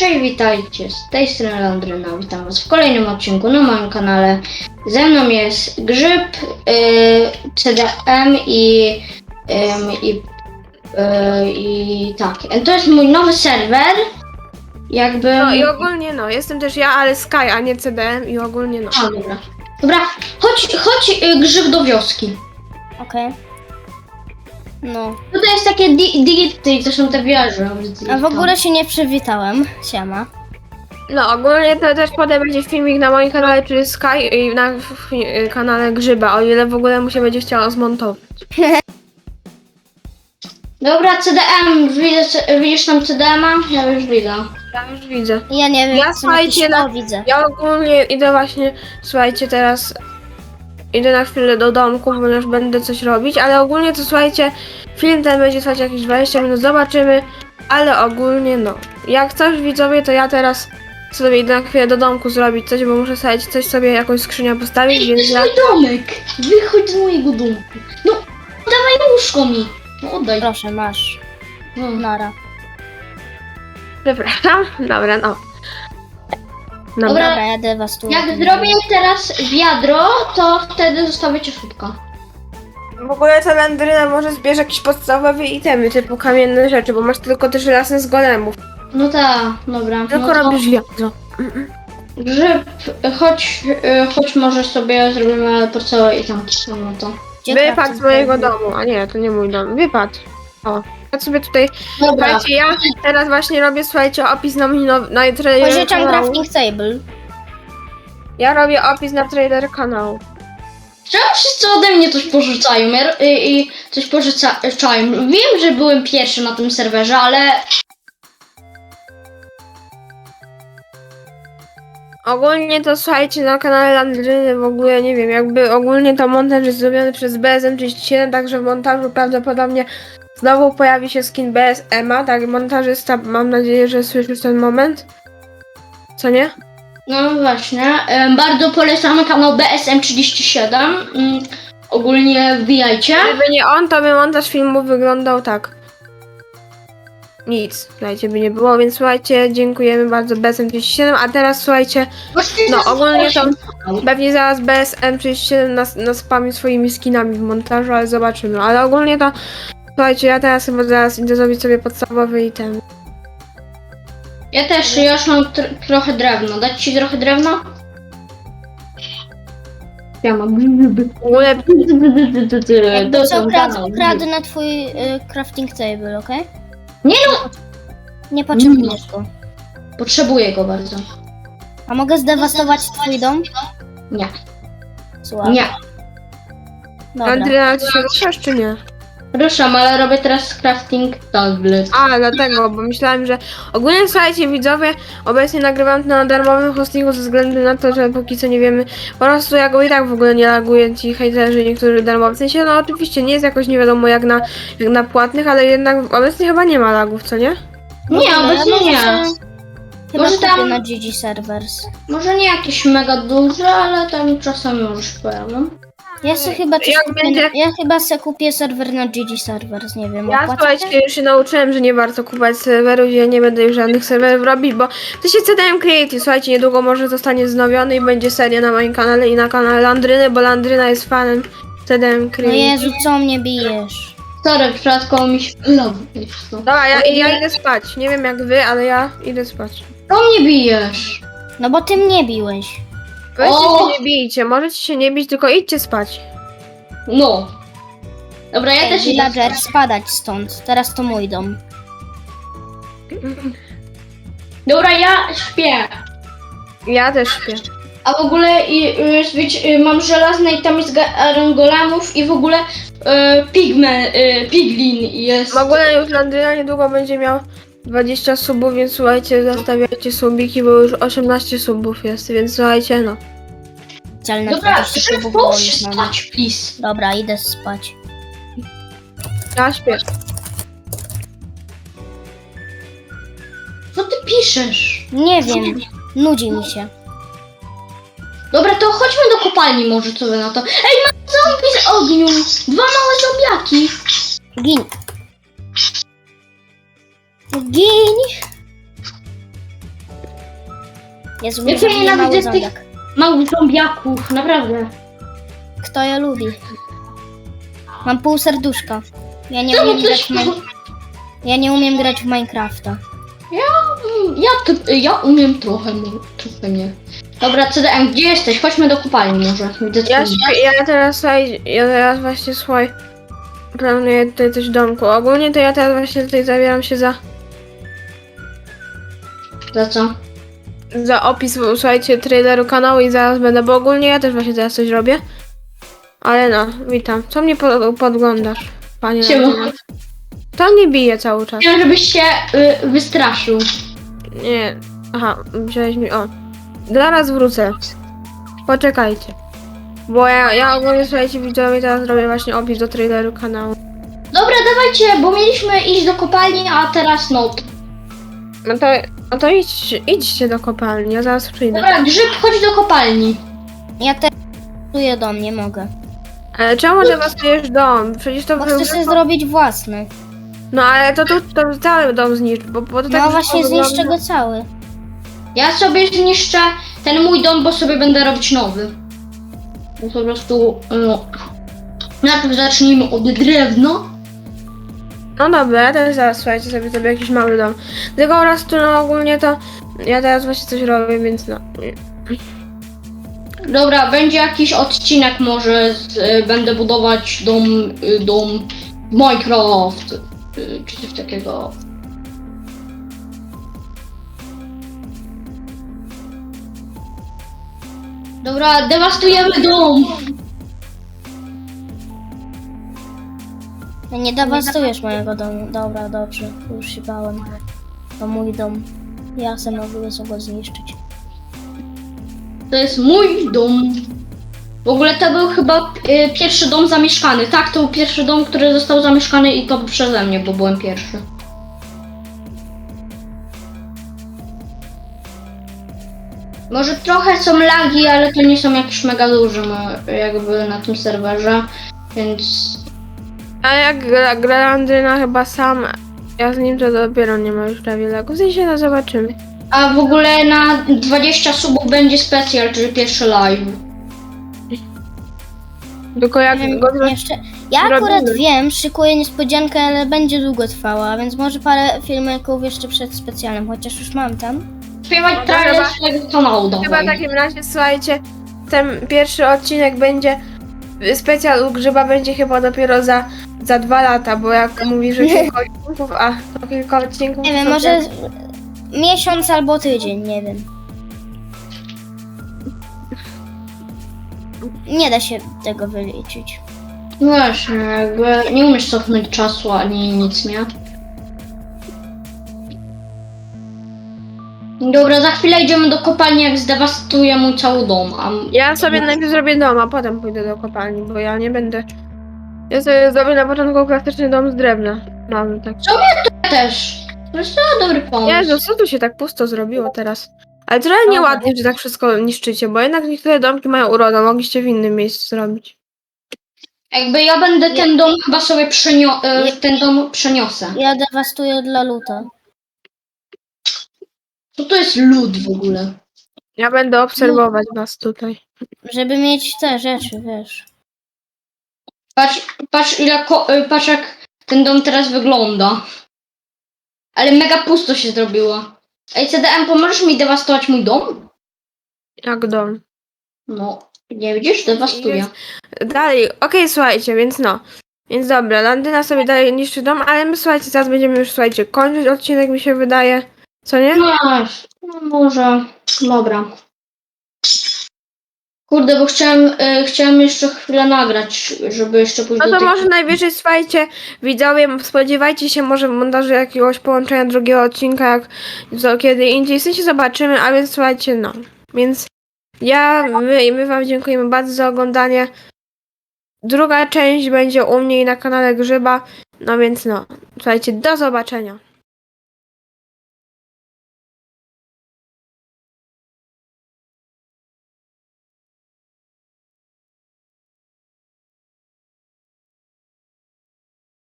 Cześć, witajcie, z tej strony Landryna, witam was w kolejnym odcinku na moim kanale. Ze mną jest Grzyb, y, CDM i, i, y, i tak, to jest mój nowy serwer, jakby... No i ogólnie no, jestem też ja, ale Sky, a nie CDM i ogólnie no. A, dobra. Dobra, chodź, chodź y, Grzyb do wioski. Okej. No. Tutaj jest takie di- digity, to są te wieże. A w ogóle się nie przywitałem. Siema. No ogólnie to też potem będzie filmik na moim kanale, czyli Sky i na kanale Grzyba, o ile w ogóle mu się będzie chciało zmontować. Dobra, CDM, widzę, widzisz tam CDM-a? Ja już widzę. Ja już widzę. Ja nie wiem, Ja, co słuchajcie, na- widzę. Ja ogólnie idę właśnie, słuchajcie, teraz idę na chwilę do domku, ponieważ będę coś robić, ale ogólnie to słuchajcie, film ten będzie trwać jakieś 20 minut, zobaczymy, ale ogólnie no. Jak coś widzowie, to ja teraz sobie idę na chwilę do domku zrobić coś, bo muszę sobie coś sobie, jakąś skrzynię postawić, To więc ja... mój domek! Wychodź z mojego domku. No, dawaj łóżko mi. No oddaj. Proszę, masz. No. Nara. Przepraszam, dobra, no. Dobra. Dobra. Dobra, jadę was tu. Jak zrobię teraz wiadro, to wtedy zostawię cię szybko. W ogóle to Landryna może zbierze jakieś podstawowe itemy, typu kamienne rzeczy, bo masz tylko te żelazne z golemów. No tak, dobra. Tylko no to robisz wiadro. Grzyb, chodź, y, chodź może sobie zrobimy podstawowe i tam no to. Gdzie Wypad z mojego domu. A nie, to nie mój dom. Wypad. O. Ja sobie tutaj. Dobra, Słuchajcie, ja teraz właśnie robię, słuchajcie, opis na, na, na trailer Pożyczam kanału. crafting table. Ja robię opis na trailer kanału. czemu wszyscy ode mnie coś pożyczają ja, y, i coś pożyczają? Wiem, że byłem pierwszy na tym serwerze, ale Ogólnie to słuchajcie, na kanale Landryny w ogóle nie wiem, jakby ogólnie to montaż jest zrobiony przez BSM37, także w montażu prawdopodobnie znowu pojawi się skin BSM-a, tak, montażysta, mam nadzieję, że słyszysz ten moment. Co nie? No właśnie, em, bardzo polecamy kanał BSM37. Mm, Ogólnie wbijajcie. Gdyby nie on, to by montaż filmu wyglądał tak. Nic, słuchajcie, by nie było, więc słuchajcie, dziękujemy bardzo BSM37, a teraz słuchajcie, no ogólnie to pewnie zaraz BSM37 nas, nas spami swoimi skinami w montażu, ale zobaczymy, ale ogólnie to słuchajcie, ja teraz chyba zaraz idę zrobić sobie podstawowy item. Ja też, ja już mam tr- trochę drewna. Dać ci trochę drewna? Ja mam grzyby. Ogóle Jakby co, Dobra, krad, dobra. kradnę twój y, crafting table, okej? Nie no! Nie potrzebujesz go. Potrzebuję go bardzo. A mogę zdewastować twój dom? Nie. Słuchaj. Nie. Dobra. Andrea, ty się ruszasz czy nie? Ruszam, ale robię teraz crafting tablet. A, dlatego, bo myślałem, że ogólnie słuchajcie widzowie, obecnie nagrywam to na darmowym hostingu ze względu na to, że póki co nie wiemy, po prostu ja go i tak w ogóle nie laguję ci hejterzy niektórzy darmowi. W sensie, no oczywiście nie jest jakoś nie wiadomo jak na, jak na płatnych, ale jednak obecnie chyba nie ma lagów, co nie? Nie, obecnie nie. Chyba Może tam- na GG Servers. Może nie jakieś mega duże, ale tam czasami już pojawią. Ja se chyba coś Jak kupię, będzie- Ja chyba se kupię serwer na GG Servers, nie wiem, Ja opłaca słuchajcie, się? już się nauczyłem, że nie warto kupować serwerów, ja nie będę już żadnych serwerów robić, bo to się CDM Creative, słuchajcie, niedługo może zostanie wznowiony i będzie seria na moim kanale i na kanale Landryny, bo Landryna jest fanem CDM No Creative. Jezu, co mnie bijesz? Sorry, przypadkowo mi się. Dobra, ja, ja idę spać. Nie wiem jak wy, ale ja idę spać. To mnie bijesz. No bo ty mnie biłeś. Weźcie O! się nie bijcie, możecie się nie bić, tylko idźcie spać. No. Dobra, ja Ej, też idę. villager, spadać stąd. Teraz to mój dom. Dobra, ja śpię. Ja też śpię. A w ogóle i, y, wiecie, y, mam żelazne i tam jest ga- Golemów i w ogóle y, pigme, y, Piglin jest. W ogóle już Landryna niedługo będzie miał 20 subów, więc słuchajcie, zostawiajcie subiki, bo już 18 subów jest, więc słuchajcie, no. Dzielne Dobra, 20 szybko subów było się już mam. spać, please. Dobra, idę spać. Ja śpię. Co ty piszesz? Nie wiem, nudzi mi się. Dobra, to chodźmy do kopalni może, co wy na to. Ej, mam zombie z ogniu! Dwa małe zombiaki! Gin. Gin. Ja Ja sobie nie mały nienawidzę tych-. Małych zombiaków, naprawdę. Kto je lubi? Mam pół serduszka. Ja nie Czemu umiem grać coś... w Min- Ja nie umiem grać w Minecrafta. Ja, t- ja umiem trochę, no, trochę nie. Dobra, CDM, gdzie jesteś? Chodźmy do kopalni może. Widzę Ja, twój- ja teraz słuchaj, ja teraz właśnie słuchaj, planuję tutaj coś w domku. Ogólnie to ja teraz właśnie tutaj zabieram się za, Za co? za opis, słuchajcie, traileru kanału i zaraz będę, bo ogólnie ja też właśnie teraz coś robię. Ale no, witam. Co mnie pod, podglądasz, panie Siema. To mnie bije cały czas. Chciałem, żebyś się y, wystraszył. Nie, aha, wziąłeś mi, o. Zaraz wrócę. Poczekajcie. Bo ja, ja ogólnie, słuchajcie, widzowie, teraz robię właśnie opis do traileru kanału. Dobra, dawajcie, bo mieliśmy iść do kopalni, a teraz no. No to, no to idź, idźcie do kopalni, ja zaraz przyjdę. Dobra, grzyb, chodź do kopalni. Ja też buduję dom, nie mogę. Ale czemu dewastujesz dom? Przecież to Bo był... chcę sobie zrobić własny. No ale to, to, to cały dom zniszcz, bo, bo to tak No właśnie wygląda- zniszczę go cały. Ja sobie zniszczę ten mój dom, bo sobie będę robić nowy. No po prostu, no. Najpierw zacznijmy od drewna. No dobra, ja też zaraz, słuchajcie, sobie zrobię jakiś mały dom. Tylko po prostu, no ogólnie to... Ja teraz właśnie coś robię, więc no... Dobra, będzie jakiś odcinek może, z, y, będę budować dom, y, dom Minecraft, y, czy coś takiego. Dobra, dewastujemy dom. Nie dewastujesz mojego domu. Dobra, dobrze. Już się bałem. To mój dom. Ja sam mogę sobie go zniszczyć. To jest mój dom. W ogóle to był chyba y, pierwszy dom zamieszkany. Tak, to był pierwszy dom, który został zamieszkany i to przeze mnie, bo byłem pierwszy. Może trochę są lagi, ale to nie są jakieś mega duże no, jakby na tym serwerze, więc A jak gra, gra Andryna chyba sam... Ja z nim to dopiero nie ma już prawie lagów. W sensie, no zobaczymy. A w ogóle na 20 subów będzie specjal, czyli pierwszy live. Tylko jak go... jeszcze... Ja zrobimy. akurat wiem, szykuję niespodziankę, ale będzie długo trwała, więc może parę filmików jeszcze przed specjalnym, chociaż już mam tam. Śpiewać No, trailer chyba- swojego kanału Chyba w dawaj. takim razie, słuchajcie, ten pierwszy odcinek będzie... Specjal u Grzyba będzie chyba dopiero za, za dwa lata, bo jak mówi, że kilka odcinków, a to kilka odcinków... Nie wiem, to może tak- miesiąc albo tydzień, nie wiem. Nie da się tego wyliczyć. Właśnie, jakby nie umiesz cofnąć czasu ani nic, nie? Dobra, za chwilę idziemy do kopalni, jak zdewastuję mój cały dom. A Ja sobie najpierw zrobię dom, a potem pójdę do kopalni, bo ja nie będę... Ja sobie zrobię na początku klasyczny dom z drewna. Mam tak. ja też. To jest to dobry pomysł. Jezu, co tu się tak pusto zrobiło teraz? Ale trochę nieładnie, że tak wszystko niszczycie, bo jednak niektóre domki mają urodę, mogliście w innym miejscu zrobić. Jakby ja będę ten dom chyba sobie przenio... e, ten dom przeniosę. Ja dewastuję dla luta. Co to jest lód w ogóle? Ja będę obserwować was tutaj. Żeby mieć te rzeczy, wiesz. Patrz, patrz ile ko... e, patrz jak ten dom teraz wygląda. Ale mega pusto się zrobiło. Ej, CDM, pomożesz mi dewastować mój dom? Jak dom. No, nie widzisz? Dewastuję. Dalej, okej, słuchajcie, więc no. Więc dobra, Landyna sobie daje niższy dom, ale my słuchajcie, teraz będziemy już, słuchajcie, kończyć odcinek, mi się wydaje. Co nie? No, no może. Dobra. Kurde, bo chciałem, y, chciałem jeszcze chwilę nagrać, żeby jeszcze pójść No to tej... może najwyżej, słuchajcie, widzowie, spodziewajcie się może w montażu jakiegoś połączenia drugiego odcinka, jak co, kiedy indziej, w sensie zobaczymy, a więc słuchajcie, no. Więc ja, my i my wam dziękujemy bardzo za oglądanie. Druga część będzie u mnie i na kanale Grzyba, no więc no, słuchajcie, do zobaczenia.